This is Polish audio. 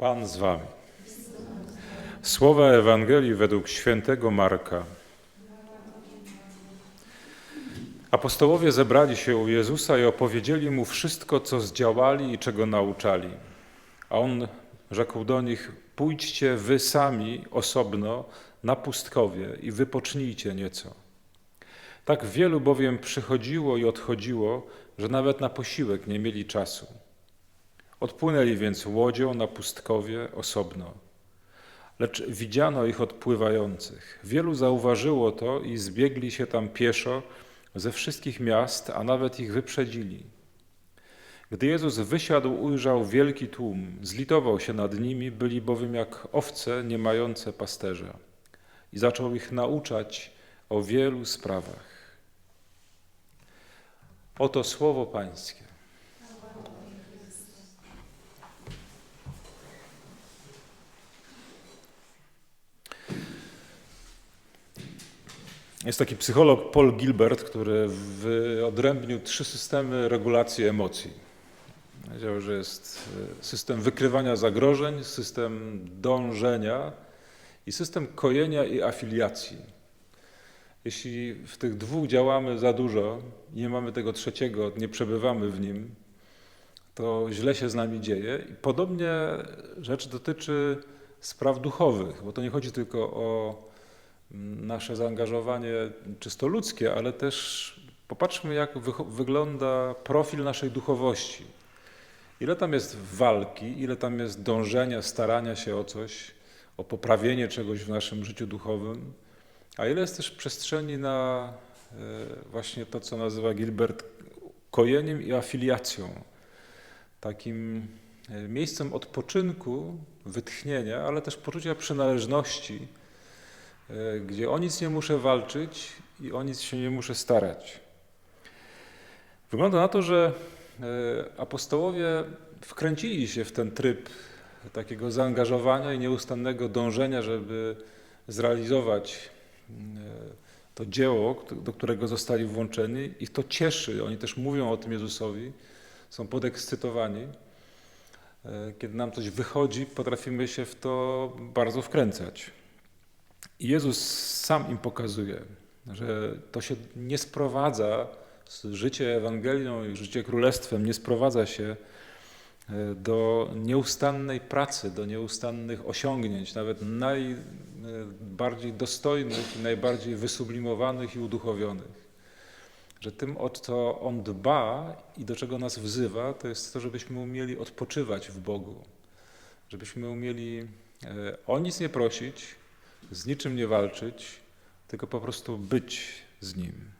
Pan z wami. Słowa Ewangelii według świętego Marka. Apostołowie zebrali się u Jezusa i opowiedzieli mu wszystko, co zdziałali i czego nauczali. A on rzekł do nich: Pójdźcie wy sami osobno na pustkowie i wypocznijcie nieco. Tak wielu bowiem przychodziło i odchodziło, że nawet na posiłek nie mieli czasu. Odpłynęli więc łodzią na pustkowie osobno. Lecz widziano ich odpływających. Wielu zauważyło to i zbiegli się tam pieszo ze wszystkich miast, a nawet ich wyprzedzili. Gdy Jezus wysiadł, ujrzał wielki tłum, zlitował się nad nimi, byli bowiem jak owce nie mające pasterza. I zaczął ich nauczać o wielu sprawach. Oto słowo Pańskie. Jest taki psycholog Paul Gilbert, który wyodrębnił trzy systemy regulacji emocji. Powiedział, że jest e, system wykrywania zagrożeń, system dążenia i system kojenia i afiliacji. Jeśli w tych dwóch działamy za dużo nie mamy tego trzeciego, nie przebywamy w nim, to źle się z nami dzieje. I podobnie rzecz dotyczy spraw duchowych, bo to nie chodzi tylko o nasze zaangażowanie czysto ludzkie, ale też popatrzmy, jak wygląda profil naszej duchowości. Ile tam jest walki, ile tam jest dążenia, starania się o coś, o poprawienie czegoś w naszym życiu duchowym, a ile jest też przestrzeni na e, właśnie to, co nazywa Gilbert kojeniem i afiliacją. Takim e, miejscem odpoczynku, wytchnienia, ale też poczucia przynależności gdzie o nic nie muszę walczyć i o nic się nie muszę starać. Wygląda na to, że e, apostołowie wkręcili się w ten tryb takiego zaangażowania i nieustannego dążenia, żeby zrealizować e, to dzieło, do którego zostali włączeni. Ich to cieszy. Oni też mówią o tym Jezusowi, są podekscytowani. Kiedy nam coś wychodzi, potrafimy się w to bardzo wkręcać. Jezus sam im pokazuje, że to się nie sprowadza, życie Ewangelią i życie Królestwem nie sprowadza się e, do nieustannej pracy, do nieustannych osiągnięć, nawet najbardziej dostojnych i najbardziej wysublimowanych i uduchowionych. Że tym, o co On dba i do czego nas wzywa, to jest to, żebyśmy umieli odpoczywać w Bogu, żebyśmy umieli e, o nic nie prosić, z niczym nie walczyć, tylko po prostu być z Nim.